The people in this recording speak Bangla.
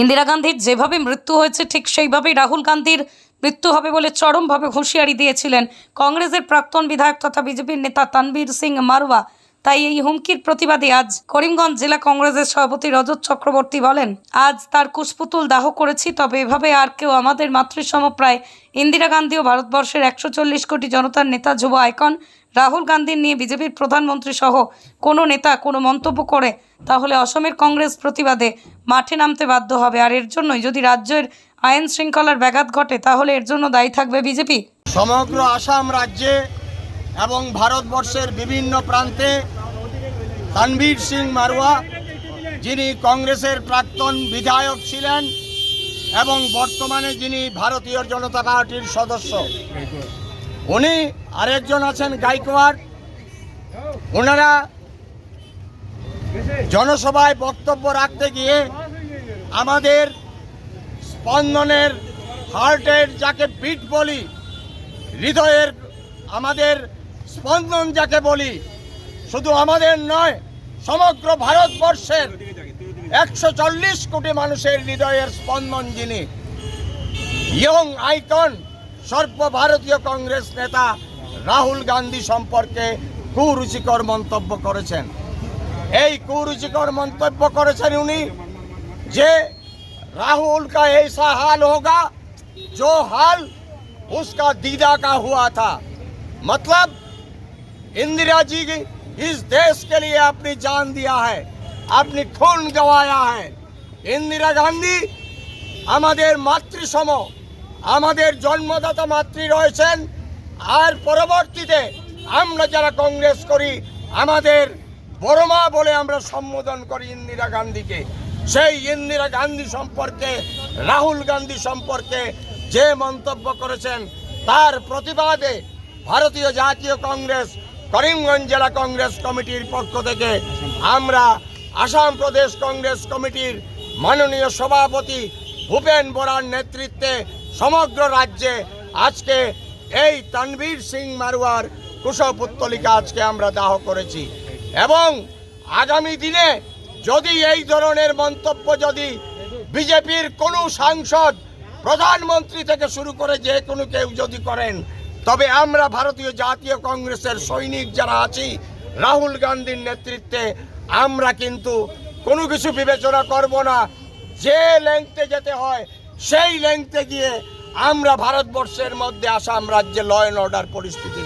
ইন্দিরা গান্ধীর যেভাবে মৃত্যু হয়েছে, ঠিক সেইভাবেই রাহুল গান্ধীর মৃত্যু হবে বলে চরমভাবে হুঁশিয়ারি দিয়েছিলেন কংগ্রেসের প্রাক্তন বিধায়ক তথা বিজেপির নেতা তানবীর সিং মারওয়া। তাই এই হুমকির প্রতিবাদে আজ করিমগঞ্জ জেলা কংগ্রেসের সভাপতি রজত চক্রবর্তী বলেন, আজ তার কুশপুতুল দাহ করেছি, তবে এভাবে আর কেউ আমাদের মাতৃসম প্রায় ইন্দিরা গান্ধী ও ভারতবর্ষের একশো চল্লিশ কোটি জনতার নেতা, যুব আইকন রাহুল গান্ধীর নিয়ে বিজেপির প্রধানমন্ত্রী সহ কোনো নেতা কোনো মন্তব্য করে, তাহলে অসমের কংগ্রেস প্রতিবাদে মাঠে নামতে বাধ্য হবে। আর এর জন্যই যদি রাজ্যের আইন শৃঙ্খলার ব্যাঘাত ঘটে, তাহলে এর জন্য দায়ী থাকবে বিজেপি। সমগ্র আসাম রাজ্যে এবং ভারতবর্ষের বিভিন্ন প্রান্তে তানভীর সিং মারওয়া, যিনি কংগ্রেসের প্রাক্তন বিধায়ক ছিলেন এবং বর্তমানে যিনি ভারতীয় জনতা পার্টির সদস্য। উনি আরেকজন আছেন গাইকোয়াড়। ওনারা জনসভায় বক্তব্য রাখতে গিয়ে আমাদের স্পন্দনের হার্টের যাকে বিট বলি, হৃদয়ের আমাদের স্পন্দন যাকে বলি, শুধু আমাদের নয় সমগ্র ভারতবর্ষের একশো চল্লিশ কোটি মানুষের হৃদয়ের স্পন্দন যিনি ইয়ং আইকন সর্বভারতীয় কংগ্রেস নেতা রাহুল গান্ধী সম্পর্কে কুরুচিকর মন্তব্য করেছেন এই কুরুচিকর মন্তব্য করেছেন উনি যে राहुल का ऐसा हाल होगा जो हाल उसका दीदा का हुआ था मतलब इंदिरा जी की इस देश के लिए अपनी जान दिया है अपनी खून गवाया है इंदिरा गांधी আমাদের মাতৃসম আমাদের জন্মদাতা মাতৃ রয়েছেন আর পরবর্তীতে আমরা যারা কংগ্রেস করি আমাদের বড় মা বলে আমরা সম্বোধন করি ইন্দিরা গান্ধীকে সেই ইন্দিরা গান্ধী সম্পর্কে রাহুল গান্ধী সম্পর্কে যে মন্তব্য করেছেন তার প্রতিবাদে ভারতীয় জাতীয় কংগ্রেস করিমগঞ্জ জেলা কংগ্রেস কমিটির পক্ষ থেকে আমরা আসাম প্রদেশ কংগ্রেস কমিটির মাননীয় সভাপতি ভূপেন বরার নেতৃত্বে সমগ্র রাজ্যে আজকে এই তানভীর সিং মারওয়ার কুশপুত্তলিকা আজকে আমরা দাহ করেছি। এবং আগামী দিনে যদি এই ধরনের মন্তব্য যদি বিজেপির কোনো সাংসদ প্রধানমন্ত্রী থেকে শুরু করে যে কোনো কেউ যদি করেন তবে আমরা ভারতীয় জাতীয় কংগ্রেসের সৈনিক যারা আছি রাহুল গান্ধীর নেতৃত্বে আমরা কিন্তু কোনো কিছু বিবেচনা করব না। যে লেংতে যেতে হয় সেই লেংতে গিয়ে আমরা ভারতবর্ষের মধ্যে আসাম রাজ্যে ল অ্যান্ড অর্ডার পরিস্থিতি।